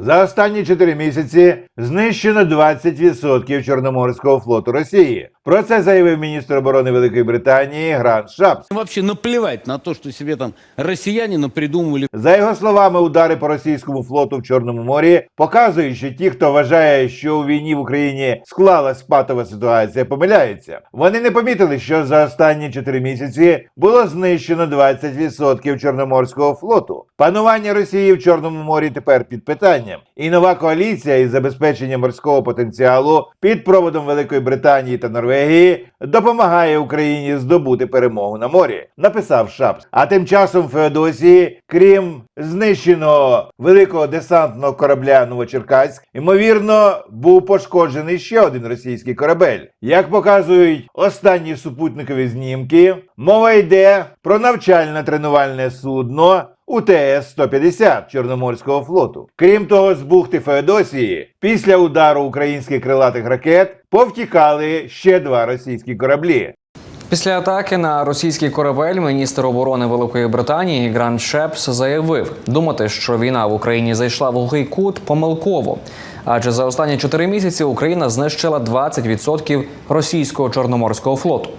За останні 4 місяці знищено 20% Чорноморського флоту Росії. Про це заявив міністр оборони Великої Британії Грант Шапс. Вообще наплевать на то, что себе там россияне напридумывали. За його словами, удари по російському флоту в Чорному морі показують, що ті, хто вважає, що у війні в Україні склалась патова ситуація, помиляються. Вони не помітили, що за останні 4 місяці було знищено 20% Чорноморського флоту. Панування Росії в Чорному морі тепер під питанням. І нова коаліція із забезпечення морського потенціалу під проводом Великої Британії та Норвегії допомагає Україні здобути перемогу на морі, написав Шапс. А тим часом Феодосії, крім знищеного великого десантного корабля Новочеркаськ, ймовірно, був пошкоджений ще один російський корабель. Як показують останні супутникові знімки, мова йде про навчально-тренувальне судно. УТС-150 Чорноморського флоту. Крім того, з бухти Феодосії після удару українських крилатих ракет повтікали ще два російські кораблі. Після атаки на російський корабель міністр оборони Великої Британії Грант Шепс заявив, думати, що війна в Україні зайшла в глухий кут помилково. Адже за останні чотири місяці Україна знищила 20% російського чорноморського флоту.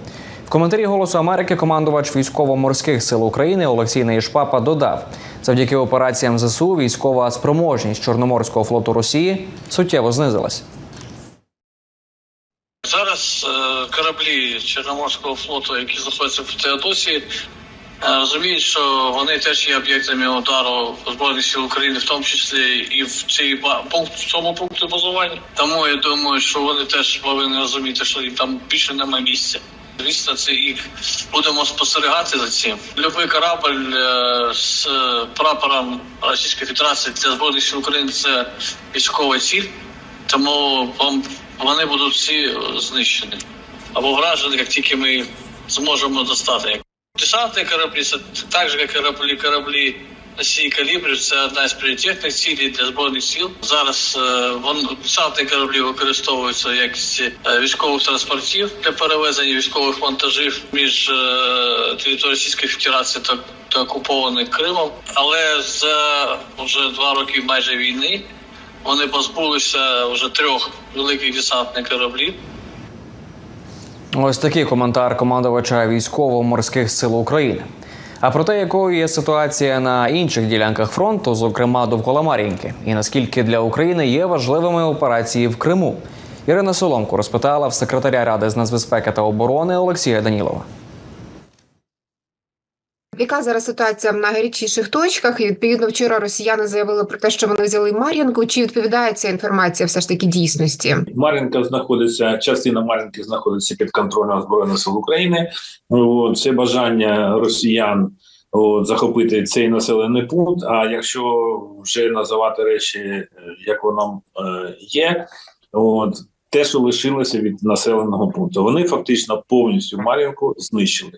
Коментарі Голосу Америки командувач військово-морських сил України Олексій Неїшпапа додав: завдяки операціям ЗСУ військова спроможність Чорноморського флоту Росії суттєво знизилась. Зараз е, кораблі Чорноморського флоту, які знаходяться в Теодосії, е, розуміють, що вони теж є об'єктами удару Збройних сил України, в тому числі і в цій пункт в цьому пункті базування. Тому я думаю, що вони теж повинні розуміти, що їм там більше немає місця. Звісно, це їх будемо спостерігати за цим. Любий корабль е, з прапором Російської Федерації для збройних сил України це військова ціль. Тому вони будуть всі знищені або вражені, як тільки ми зможемо достати. Десантні кораблі це так же, як кораблі, кораблі носії калібрів. Це одна з пріоритетних цілей для збройних сил. Зараз е, десантні кораблі використовуються як е, військових транспортів для перевезення військових вантажів між е, територією Російської Федерації та, та окупованим Кримом. Але за вже два роки майже війни вони позбулися вже трьох великих десантних кораблів. Ось такий коментар командувача військово-морських сил України. А про те, якою є ситуація на інших ділянках фронту, зокрема довкола Мар'їнки, і наскільки для України є важливими операції в Криму. Ірина Соломко розпитала в секретаря Ради з нацбезпеки та оборони Олексія Данілова. Яка зараз ситуація на гарячіших точках? І відповідно вчора росіяни заявили про те, що вони взяли Мар'їнку. Чи відповідає ця інформація все ж таки дійсності? Мар'їнка знаходиться, частина Мар'їнки знаходиться під контролем Збройних сил України. Це бажання росіян от, захопити цей населений пункт. А якщо вже називати речі, е, як воно е, є, от, те, що лишилося від населеного пункту, вони фактично повністю Мар'їнку знищили.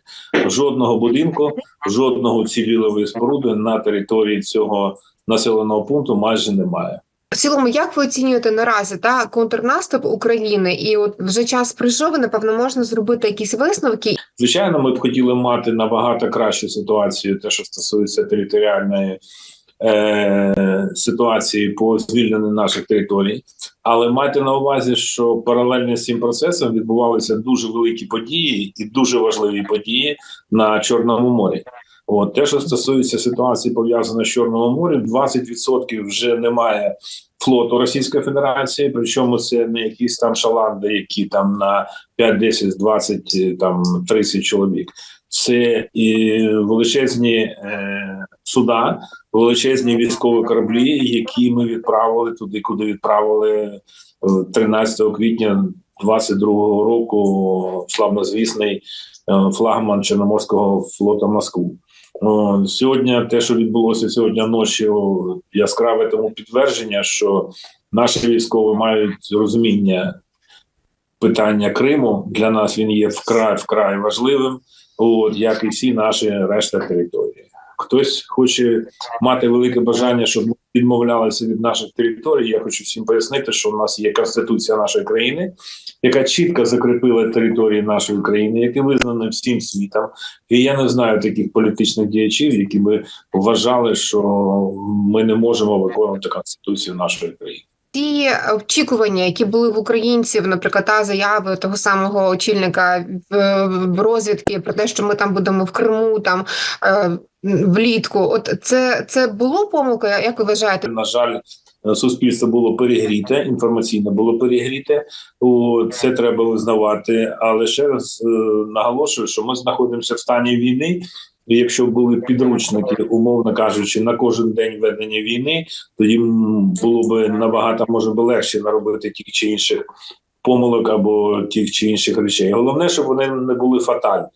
Жодного будинку, жодного цивілової споруди на території цього населеного пункту майже немає. В цілому, як ви оцінюєте наразі та контрнаступ України? І от вже час прийшов, і, напевно, можна зробити якісь висновки. Звичайно, ми б хотіли мати набагато кращу ситуацію, те, що стосується територіальної е, ситуації по звільненню наших територій. Але майте на увазі, що паралельно з цим процесом відбувалися дуже великі події і дуже важливі події на Чорному морі. От те, що стосується ситуації, пов'язаної з Чорним морем, 20% вже немає флоту Російської Федерації. Причому це не якісь там шаланди, які там на 5, 10, 20, там 30 чоловік. Це і величезні е, суда, величезні військові кораблі, які ми відправили туди, куди відправили е, 13 квітня 22-го року славнозвісний е, флагман Чорноморського флоту Москву. Сьогодні те, що відбулося сьогодні ночі, яскраве тому підтвердження, що наші військові мають розуміння питання Криму. Для нас він є вкрай вкрай важливим, от як і всі наші решта території. Хтось хоче мати велике бажання, щоб ми відмовлялися від наших територій. Я хочу всім пояснити, що у нас є конституція нашої країни, яка чітко закріпила території нашої країни, які визнані всім світом. І я не знаю таких політичних діячів, які би вважали, що ми не можемо виконувати конституцію нашої країни. Ті очікування, які були в українців, наприклад, та заяви того самого очільника в, розвідки про те, що ми там будемо в Криму, там е, влітку. От це, це було помилка, як ви вважаєте? На жаль, суспільство було перегріте, інформаційно було перегріте. Це треба визнавати. Але ще раз е, наголошую, що ми знаходимося в стані війни. І якщо були підручники, умовно кажучи, на кожен день ведення війни, тоді їм було б набагато може би легше наробити тих чи інших помилок або тих чи інших речей. Головне, щоб вони не були фатальні.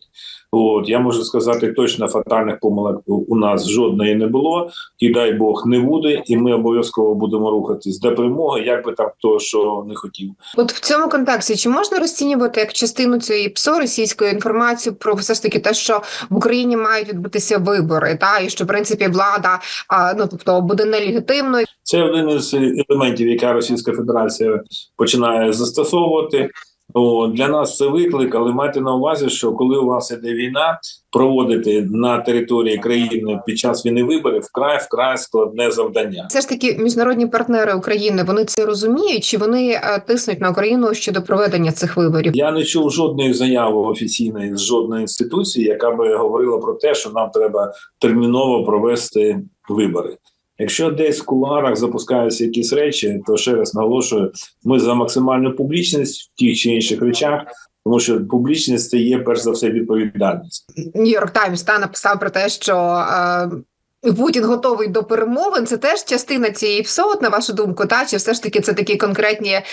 От я можу сказати, точно фатальних помилок у- нас жодної не було, і дай Бог не буде, і ми обов'язково будемо рухатись до перемоги, як би там хто що не хотів. От в цьому контексті чи можна розцінювати як частину цієї ПСО російської інформацію про все ж таки те, що в Україні мають відбутися вибори, та і що в принципі влада а, ну тобто буде нелегітимною. Це один із елементів, яка Російська Федерація починає застосовувати. О, для нас це виклик, але майте на увазі, що коли у вас іде війна, проводити на території країни під час війни виборів вкрай вкрай складне завдання. Все ж таки, міжнародні партнери України вони це розуміють, чи вони е, тиснуть на Україну щодо проведення цих виборів? Я не чув жодної заяви офіційної з жодної інституції, яка би говорила про те, що нам треба терміново провести вибори. Якщо десь в кулуарах запускаються якісь речі, то ще раз наголошую, ми за максимальну публічність в тих чи інших речах, тому що публічність це є перш за все відповідальність. Нью-Йорк Таймс та написав про те, що е, Путін готовий до перемовин. Це теж частина цієї ПСО, от, на вашу думку, та чи все ж таки це такі конкретні е,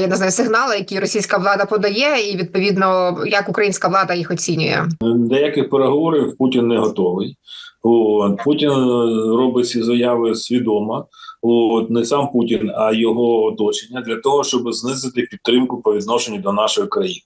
я не знаю сигнали, які російська влада подає, і відповідно як українська влада їх оцінює? Деяких переговорів Путін не готовий. От Путін е, робить ці заяви свідомо. От не сам Путін, а його оточення для того, щоб знизити підтримку по відношенню до нашої країни.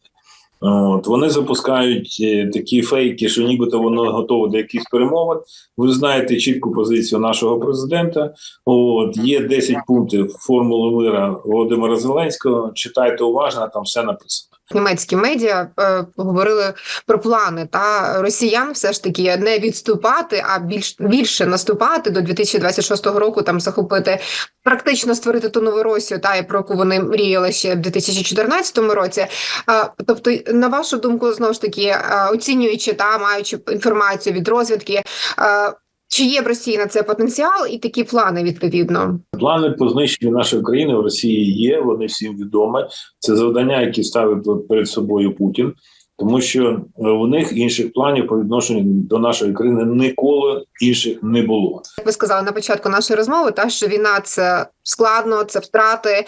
От вони запускають е, такі фейки, що нібито воно готове до якихось перемовин. Ви знаєте чітку позицію нашого президента. От є 10 пунктів формули мира Володимира Зеленського. Читайте уважно, там все написано. Німецькі медіа е, говорили про плани та росіян, все ж таки не відступати, а більш більше наступати до 2026 року, там захопити практично створити ту нову Росію, та про яку вони мріяли ще в 2014 році. Е, тобто, на вашу думку, знову ж таки, е, оцінюючи та маючи інформацію від розвідки. е, Чи є в Росії на це потенціал і такі плани відповідно? Плани по знищенню нашої країни в Росії є. Вони всім відомі. Це завдання, які ставить перед собою Путін, тому що е, у них інших планів по відношенню до нашої країни ніколи інших не було. Як ви сказали на початку нашої розмови, та що війна це складно, це втрати,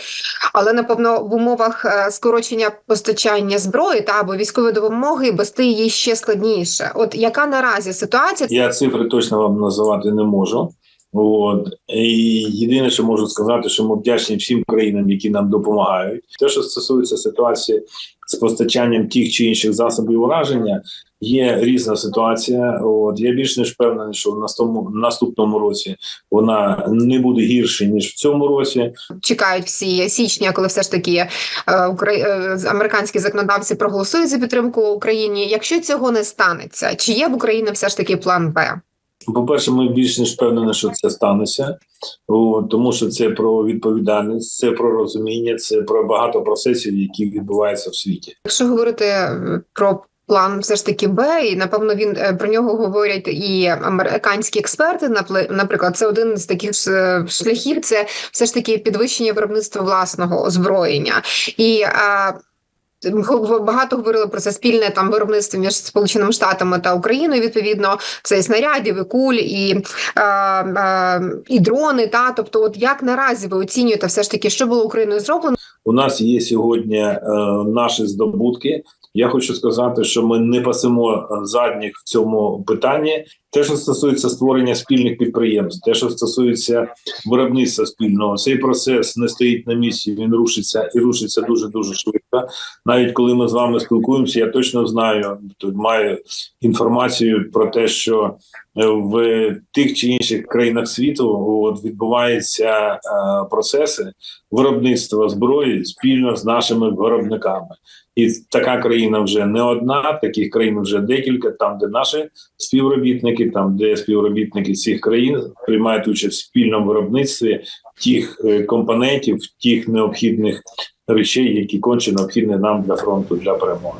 але напевно в умовах е, скорочення постачання зброї та або військової допомоги вести її ще складніше. От яка наразі ситуація? Я цифри точно вам називати не можу. От і єдине, що можу сказати, що ми вдячні всім країнам, які нам допомагають. Те, що стосується ситуації з постачанням тих чи інших засобів ураження, є різна ситуація. От я більш ніж впевнений, що в наступному наступному році вона не буде гірше ніж в цьому році. Чекають всі січня, коли все ж таки е, е, американські законодавці проголосують за підтримку Україні. Якщо цього не станеться, чи є в Україні все ж таки план Б? По-перше, ми більш ніж впевнені, що це станеться, тому що це про відповідальність, це про розуміння, це про багато процесів, які відбуваються в світі. Якщо говорити е, про план, все ж таки Б, і напевно він е, про нього говорять і американські експерти. Наприклад, це один з таких е, шляхів. Це все ж таки підвищення виробництва власного озброєння і. Багато говорили про це спільне там виробництво між Сполученими Штатами та Україною. Відповідно, це і снарядів, і куль, і, е, е, і дрони. Та тобто, от як наразі ви оцінюєте все ж таки, що було Україною зроблено? У нас є сьогодні е, наші здобутки. Я хочу сказати, що ми не пасемо задніх в цьому питанні. Те, що стосується створення спільних підприємств, те, що стосується виробництва спільного, цей процес не стоїть на місці, він рушиться і рушиться дуже дуже швидко. Навіть коли ми з вами спілкуємося, я точно знаю, тут маю інформацію про те, що е, в тих чи інших країнах світу от відбуваються е, процеси виробництва зброї спільно з нашими виробниками. І така країна вже не одна, таких країн вже декілька, там, де наші співробітники, там де співробітники цих країн приймають участь в спільному виробництві тих е, компонентів, тих необхідних речей, які конче необхідні нам для фронту для перемоги.